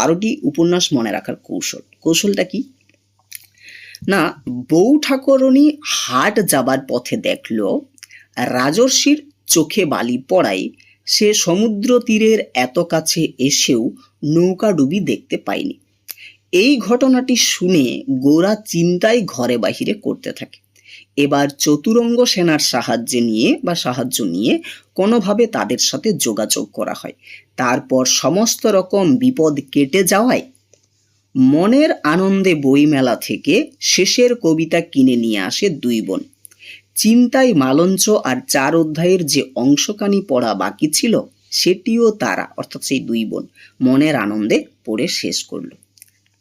বারোটি উপন্যাস মনে রাখার কৌশল। কৌশলটা কি? না, বউ ঠাকুরনি হাট যাবার পথে দেখল, রাজর্ষির চোখে বালি পড়ায় সে সমুদ্র তীরের এত কাছে এসেও নৌকাডুবি দেখতে পায়নি। এই ঘটনাটি শুনে গোরা চিন্তায় ঘরে বাহিরে করতে থাকে। এবার চতুরঙ্গ সেনার সাহায্যে নিয়ে বা সাহায্য নিয়ে কোনোভাবে তাদের সাথে যোগাযোগ করা হয়। তারপর সমস্ত রকম বিপদ কেটে যাওয়ায় মনের আনন্দে বইমেলা থেকে শেষের কবিতা কিনে নিয়ে আসে দুই বোন। চিন্তায় মালঞ্চ আর চার অধ্যায়ের যে অংশকানি পড়া বাকি ছিল, সেটিও তারা, অর্থাৎ সেই দুই বোন, মনের আনন্দে পড়ে শেষ করল।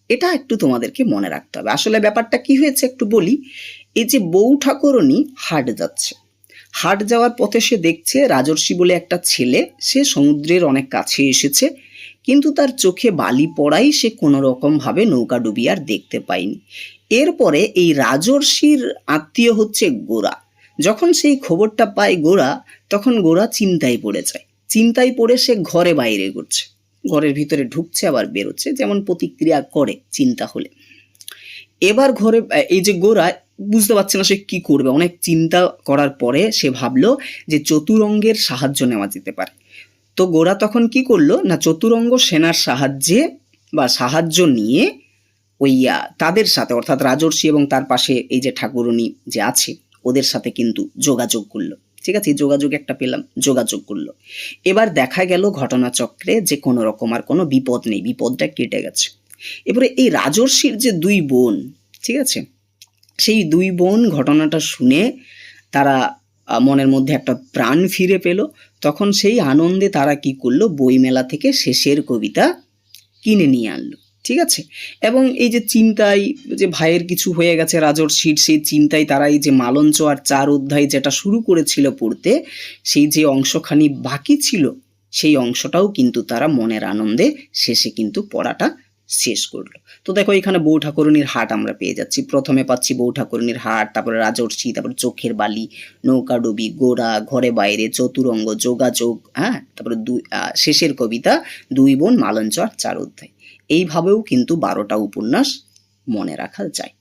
এটা একটু তোমাদেরকে মনে রাখতে হবে। আসলে ব্যাপারটা কি হয়েছে একটু বলি। এই যে বউ ঠাকুরনি হাট যাচ্ছে। হাট যাওয়ার পথে সে দেখছে রাজর্ষি বলে একটা ছেলে, সে সমুদ্রের অনেক কাছে এসেছে, কিন্তু তার চোখে বালি পড়াই সে কোনো রকমভাবে নৌকা ডুবি আর দেখতে পায়নি। এরপরে এই রাজর্ষির আত্মীয় হচ্ছে গোরা। যখন সেই খবরটা পায় গোরা, তখন গোরা চিন্তায় পড়ে যায়। চিন্তায় পড়ে সে ঘরে বাইরে করছে ঘরের ভিতরে ঢুকছে, আবার বেরোচ্ছে, যেমন প্রতিক্রিয়া করে চিন্তা হলে। এবার ঘরে এই যে গোরা বুঝতে পারছে না সে কি করবে। অনেক চিন্তা করার পরে সে ভাবলো যে চতুরঙ্গের সাহায্য নেওয়া যেতে পারে। তো গোরা তখন কি করল, না চতুরঙ্গ সেনার সাহায্যে বা সাহায্য নিয়ে ওই তাদের সাথে, অর্থাৎ রাজর্ষি এবং তার পাশে এই যে ঠাকুরনি যে আছে, ওদের সাথে কিন্তু যোগাযোগ করল। ঠিক আছে যোগাযোগ একটা পেলাম, যোগাযোগ করল। এবার দেখা গেল ঘটনাচক্রে যে কোনো রকম আর কোনো বিপদ নেই, বিপদটা কেটে গেছে। এবারে এই রাজর্ষির যে দুই বোন, ঠিক আছে? সেই দুই বোন ঘটনাটা শুনে তারা মনের মধ্যে একটা প্রাণ ফিরে পেল। তখন সেই আনন্দে তারা কি করল? বইমেলা থেকে শেষের কবিতা কিনে নিয়ে আনলো, ঠিক আছে? এবং এই যে চিন্তায় যে ভাইয়ের কিছু হয়ে গেছে রাজর্ষির, সেই চিন্তায় তারা এই যে মালঞ্চ আর চার অধ্যায় যেটা শুরু করেছিল পড়তে, সেই যে অংশখানি বাকি ছিল, সেই অংশটাও কিন্তু তারা মনের আনন্দে শেষে কিন্তু পড়াটা শেষ করল। তো দেখো এখানে বউ ঠাকুরনির হাট আমরা পেয়ে যাচ্ছি। প্রথমে পাচ্ছি বউ ঠাকুরনির হাট, তারপরে রাজর্ষি, তারপরে চোখের বালি নৌকাডুবি গোড়া, ঘরে বাইরে, চতুরঙ্গ, যোগাযোগ হ্যাঁ তারপরে দুই শেষের কবিতা, দুই বোন মালঞ্চ আর চার অধ্যায় এইভাবেও কিন্তু বারোটা উপন্যাস মনে রাখা যায়।